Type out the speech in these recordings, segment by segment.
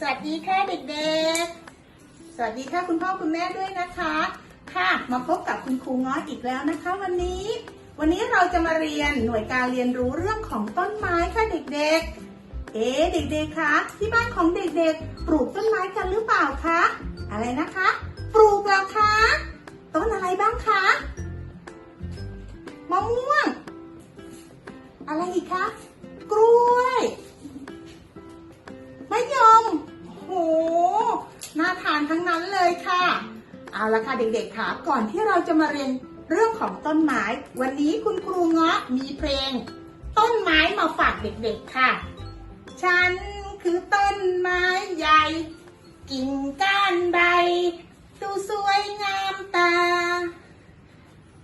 สวัสดีค่ะเด็กๆ สวัสดีค่ะคุณพ่อคุณแม่ด้วยนะคะ ค่ะมาพบกับคุณครูง้ออีกแล้วนะคะ วันนี้ วันนี้เราจะมาเรียนหน่วยการเรียนรู้เรื่องของต้นไม้ค่ะเด็กๆ เอ๊เด็กๆคะที่บ้านของเด็กๆ ปลูกต้นไม้กันหรือเปล่าคะอะไรนะคะ ปลูกแล้วคะ กๆค่ะก่อนที่เราจะมาเรียนเรื่องของต้นไม้ วันนี้คุณครูเงาะมีเพลง ต้นไม้มาฝากเด็กๆค่ะ ฉันคือต้นไม้ใหญ่ กิ่งก้านใบ ดูสวยงามตา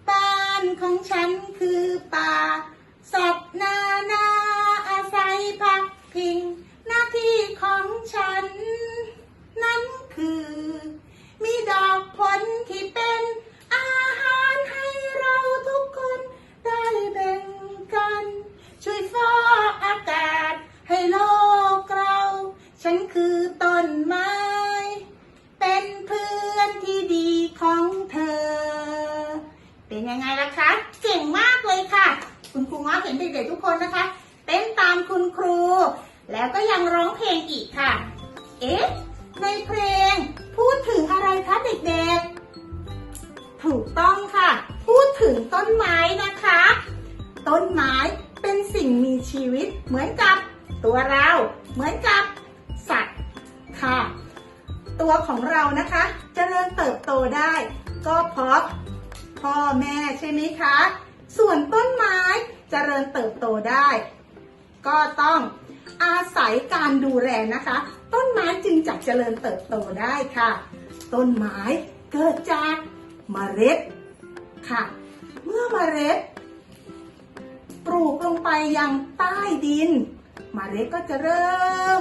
บ้านของฉันคือป่าสัตว์นานาอาศัยพักพิง หน้าที่ของฉัน ยังไงล่ะคะ เก่งมากเลยค่ะ คุณครูง้อเห็นเด็กๆทุกคนนะคะ เต้นตามคุณครู แล้วก็ยังร้องเพลงอีกค่ะ เอ๊ะ ในเพลง พูดถึงอะไรคะเด็กๆ ถูกต้องค่ะ พูดถึงต้นไม้นะคะ ต้นไม้เป็นสิ่งมีชีวิตเหมือนกับตัวเรา เหมือนกับสัตว์ค่ะ ตัวของเรานะคะจะเจริญเติบโตได้ ก็เพราะ พ่อแม่ใช่ไหมคะ ส่วนต้นไม้จเจริญเติบโตได้ ก็ต้องอาศัยการดูแลนะคะ ต้นไม้จึงจะเจริญเติบโตได้ค่ะ ต้นไม้เกิดจากเมล็ดค่ะ เมื่อเมล็ด ปลูกลงไปยังใต้ดินเมล็ดก็จะเริ่ม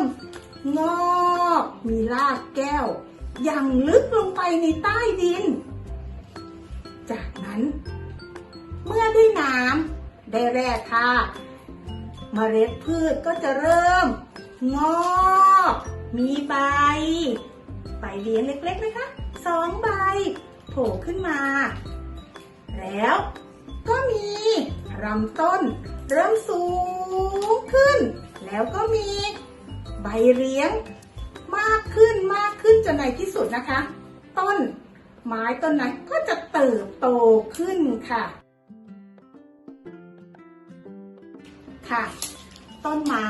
งอก มีรากแก้วย่างลึกลงไปในใต้ดิน จากนั้น เมื่อได้น้ำได้แร่ธาตุเมล็ดพืชก็จะเริ่ม งอกมีใบ ใบเลี้ยงเล็กๆนะคะสองใบโผล่ขึ้นมา แล้วก็มีลำต้น เริ่มสูงขึ้น แล้วก็มีใบเลี้ยง มากขึ้นมากขึ้นจนในที่สุดนะคะ ต้น ไม้ต้นนั้นก็จะเติบโตขึ้นค่ะ ค่ะ ต้นไม้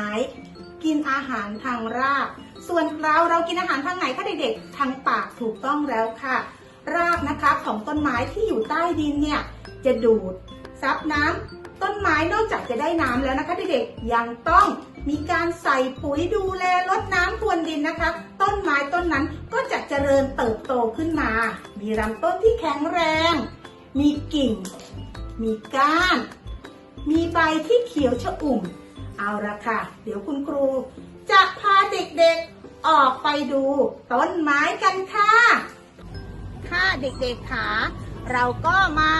กินอาหารทางราก ส่วนเราเรากินอาหารทางไหนคะเด็กๆ ทางปากถูกต้องแล้วค่ะ รากนะคะของต้นไม้ที่อยู่ใต้ดินเนี่ย จะดูดซับน้ำ ต้นไม้นอกจากจะได้น้ำแล้วนะคะเด็กๆยังต้องมีการใส่ปุ๋ยดูแลรดน้ำพรวนดินนะคะ ต้นไม้ต้นนั้นก็จะเจริญเติบโตขึ้นมา มีลำต้นที่แข็งแรง มีกิ่ง มีก้าน มีใบที่เขียวชอุ่ม เอาละค่ะ เดี๋ยวคุณครู จะพาเด็กๆออกไปดู ต้นไม้กันค่ะ ค่ะเด็กๆค่ะ เราก็มา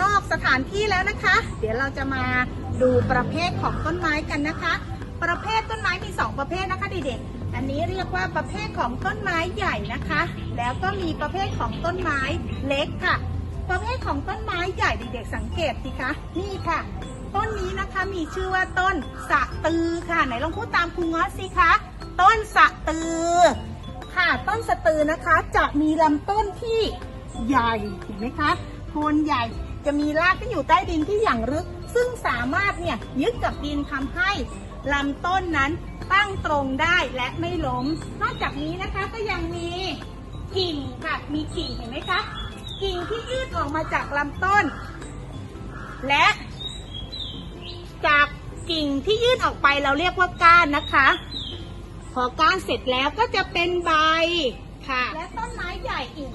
นอกสถานที่แล้วนะคะ เดี๋ยวเราจะมาดูประเภทของต้นไม้กันนะคะ ประเภทต้นไม้มี 2 ประเภทนะคะเด็กๆอันนี้เรียกว่าประเภทของต้นไม้ใหญ่นะคะ แล้วก็มีประเภทของต้นไม้เล็กค่ะ ประเภทของต้นไม้ใหญ่เด็กๆสังเกตสิคะนี่ค่ะ ต้นนี้นะคะมีชื่อว่าต้นสะตือค่ะไหนลองพูดตามครูง้อสิคะต้นสะตือ ค่ะต้นสะตือนะคะจะมีลำต้นที่ ใหญ่เห็นไหมคะโคนใหญ่จะมีรากที่อยู่ใต้ดินที่อย่างลึก ซึ่งสามารถเนี่ยยึดกับดินทำให้ลำต้นนั้นตั้งตรงได้และไม่ล้ม นอกจากนี้นะคะก็ยังมีกิ่งค่ะมีกิ่งเห็นไหมคะกิ่งที่ยืดออกมาจากลำต้น และจากกิ่งที่ยื่นออกไปเราเรียกว่าก้านนะคะ พอก้านเสร็จแล้วก็จะเป็นใบค่ะ และต้นไม้ใหญ่อีก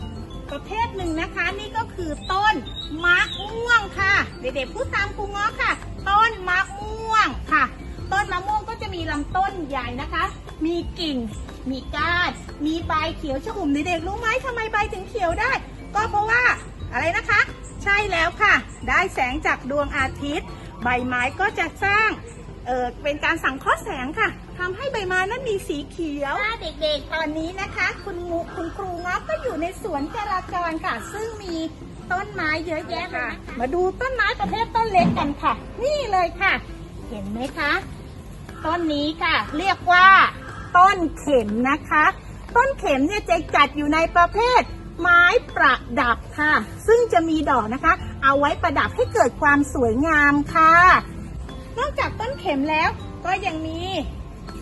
ประเภทหนึ่งนะคะ นี่ก็คือต้นมะม่วงค่ะ เด็กๆพูดตามครูง้อค่ะ ต้นมะม่วงค่ะ ต้นมะม่วงก็จะมีลำต้นใหญ่นะคะ มีกิ่ง มีก้าน มีใบเขียวชอุ่มเด็กๆรู้ไหมทำไมใบถึงเขียวได้ ก็เพราะว่าอะไรนะคะ ใช่แล้วค่ะ ได้แสงจากดวงอาทิตย์ ใบไม้ก็จะสร้างเออเป็นการสังเคราะห์แสงค่ะ ทำให้ใบไม้นั้นมีสีเขียวเด็กๆ ตอนนี้นะคะ คุณงูคุณครูง้อก็อยู่ในสวนจราจรค่ะ ซึ่งมีต้นไม้เยอะแยะเลยนะคะมาดูต้นไม้ประเภทต้นเล็กกันค่ะ นี่เลยค่ะ เห็นไหมคะ ต้นนี้ค่ะ เรียกว่า ต้นเข็มนะคะ ต้นเข็มเนี่ยจะจัดอยู่ในประเภทไม้ประดับค่ะ ซึ่งจะมีดอกนะคะ เอาไว้ประดับให้เกิดความสวยงามค่ะ นอกจากต้นเข็มแล้วก็ยังมี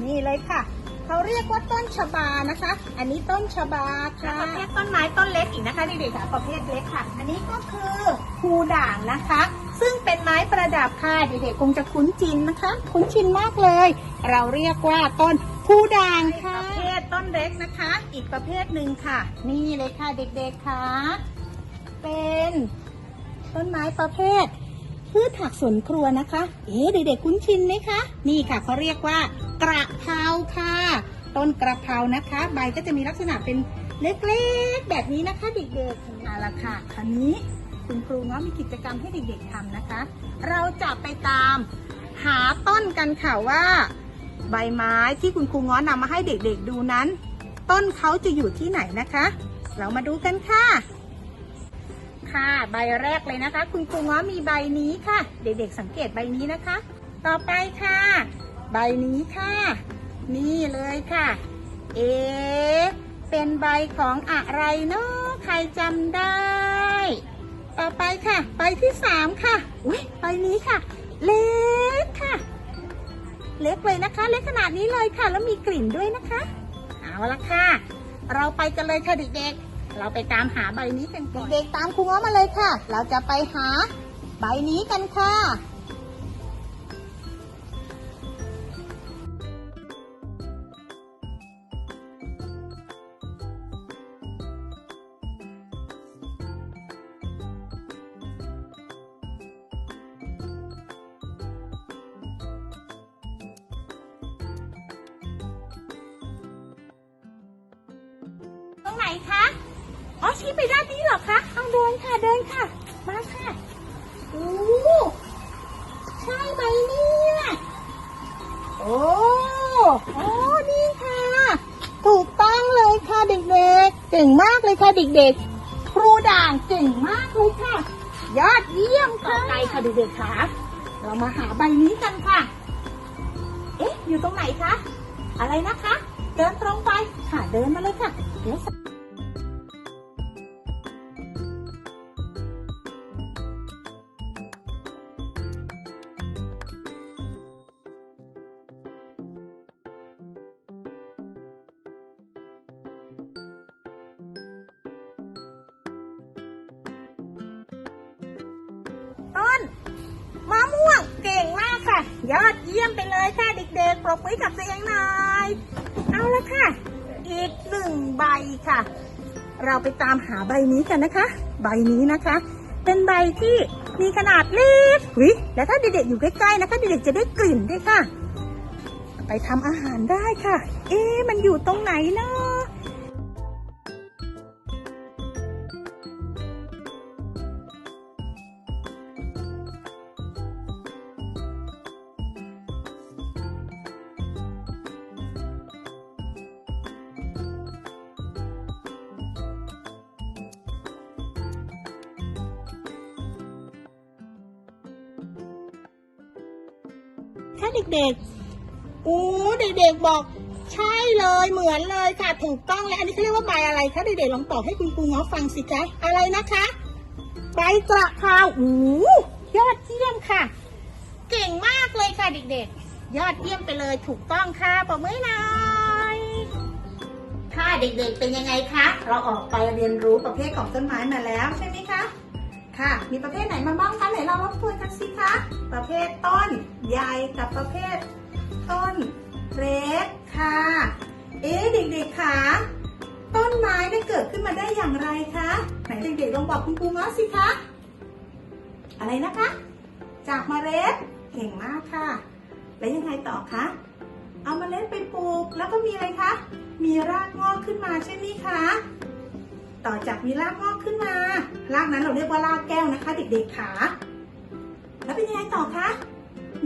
นี่เลยค่ะ เขาเรียกว่าต้นชบานะคะ อันนี้ต้นชบาค่ะประเภทต้นไม้ต้นเล็กอีกนะคะเด็กๆค่ะประเภทเล็กค่ะ อันนี้ก็คือภูด่างนะคะ ซึ่งเป็นไม้ประดับค่ะเด็กๆคงจะคุ้นจินนะคะ คุ้นชินมากเลย เราเรียกว่าต้นภูด่างค่ะประเภทต้นเล็กนะคะ อีกประเภทหนึ่งค่ะ นี่เลยค่ะเด็กๆค่ะ เป็นต้นไม้ประเภทพืชผักสวนครัวนะคะ เอ๊ะเด็กๆคุ้นชินไหมคะ นี่ค่ะเขาเรียกว่า กระเพราค่ะ ต้นกระเพรานะคะ ใบก็จะมีลักษณะเป็นเล็กๆ แบบนี้นะคะเด็กๆเอาละค่ะคราวนี้คุณครูเนาะมีกิจกรรมให้เด็กๆทำนะคะ เราจะไปตามหาต้นกันค่ะว่า ใบไม้ที่คุณครูง้อนำมาให้เด็กๆดูนั้น ต้นเขาจะอยู่ที่ไหนนะคะ เรามาดูกันค่ะ ค่ะใบแรกเลยนะคะ คุณครูง้อมีใบนี้ค่ะ เด็กๆสังเกตใบนี้นะคะ ต่อไปค่ะ ใบนี้ค่ะ นี่เลยค่ะ เอ เป็นใบของอะไรเนาะใครจำได้ ต่อไปค่ะ ใบที่สามค่ะ อุ้ยใบนี้ค่ะ เล็กค่ะ เล็กเลยนะคะ เล็กขนาดนี้เลยค่ะ แล้วมีกลิ่นด้วยนะคะ เอาละค่ะ เราไปกันเลยค่ะเด็กๆ เราไปตามหาใบนี้กันก่อนเด็กๆตามครูง้อมาเลยค่ะ เราจะไปหาใบนี้กันค่ะ รงไหนคะ อ๋อชี้ไปด้านนี้เหรอคะเอาเดินค่ะเดินค่ะ มาค่ะโอ้ใช่ไหมเนี่ยโอ้โอ้นี่ค่ะ ถูกต้องเลยค่ะเด็กๆ เก่งมากเลยค่ะเด็กๆ ครูด่างเก่งมากเลยค่ะ ยอดเยี่ยมค่ะไปค่ะเด็กๆค่ะ เรามาหาใบนี้กันค่ะ เอ๊ะ อยู่ตรงไหนคะ อะไรนะคะ เดินตรงไปค่ะ เดินมาเลยค่ะ เดี๋ยว ค่ะ ยอดเยี่ยมไปเลยค่ะเด็กๆปรบมือกับตัวเองหน่อย เอาละค่ะ อีกหนึ่งใบค่ะ เราไปตามหาใบนี้กันนะคะ ใบนี้นะคะ เป็นใบที่มีขนาดเล็กวิและถ้าเด็กๆอยู่ใกล้ๆนะคะเด็กๆจะได้กลิ่นด้วยค่ะ ไปทำอาหารได้ค่ะ เอ๊ะมันอยู่ตรงไหนเนาะ ถ้าเด็กๆโอ้เด็กๆบอก ใช่เลยเหมือนเลยค่ะถูกต้องเลยอันนี้เขาเรียกว่าใบอะไรคะเด็กๆลองตอบให้คุณครูง้อฟังสิคะอะไรนะคะใบกระเพราโอ้ยอดเยี่ยมค่ะ เก่งมากเลยค่ะเด็กๆ ยอดเยี่ยมไปเลยถูกต้องค่ะปรบมือหน่อยค่ะเด็กๆเป็นยังไงคะเราออกไปเรียนรู้ประเภทของต้นไม้มาแล้วใช่ไหมคะ ค่ะ มีประเภทไหนมาบ้างคะไหนเรามาทวนกันสิคะ ประเภทต้นใหญ่กับประเภท ต้นเล็กค่ะ เอ๊ะเด็กๆคะต้นไม้ได้เกิดขึ้นมาได้อย่างไรคะไหนเด็กๆลองบอกคุณครูง้อสิคะอะไรนะคะ จากเมล็ดเก่งมากค่ะ แล้วยังไงต่อคะเอาเมล็ดไปปลูกแล้วก็มีอะไรคะมีรากงอกขึ้นมาใช่ไหมคะ ต่อจากมีรากงอกขึ้นมา รากนั้นเราเรียกว่ารากแก้วนะคะ เด็กๆขาแล้วเป็นยังไงต่อคะ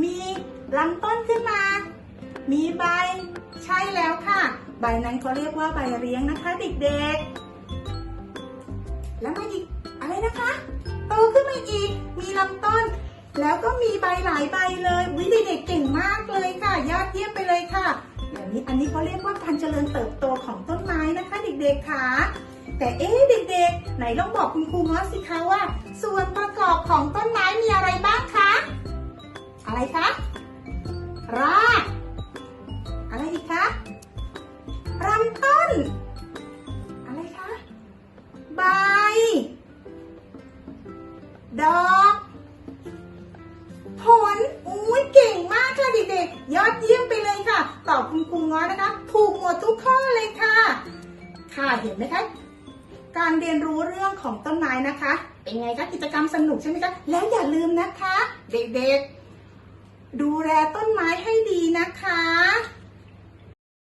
มีลำต้นขึ้นมา มีใบ ใช่แล้วค่ะ ใบนั้นเขาเรียกว่าใบเลี้ยงนะคะ เด็กๆ แล้วมาอีกอะไรนะคะ โตขึ้นมาอีก มีลำต้น แล้วก็มีใบหลายใบเลยวิเด็กๆเก่งมากเลยค่ะ ยอดเยี่ยมไปเลยค่ะอย่างนี้อันนี้เขาเรียกว่าการเจริญเติบโตของต้นไม้นะคะ เด็กๆค่ะ แต่เอ๊ะเด็กๆ ไหนลองบอกคุณครูมอสสิคะว่า ส่วนประกอบของต้นไม้มีอะไรบ้างคะ อะไรคะรากอะไรอีกคะลำต้น อะไรคะ ใบ ดอกผลอุ้ยเก่งมากค่ะเด็กๆ ยอดเยี่ยมไปเลยค่ะ ตอบคุณครูง้อนะคะ ถูกหมดทุกข้อเลยค่ะ ค่ะเห็นไหมคะ การเรียนรู้เรื่องของต้นไม้นะคะ เป็นไงคะกิจกรรมสนุกใช่ไหมคะ แล้วอย่าลืมนะคะ เด็กๆ ดูแลต้นไม้ให้ดีนะคะ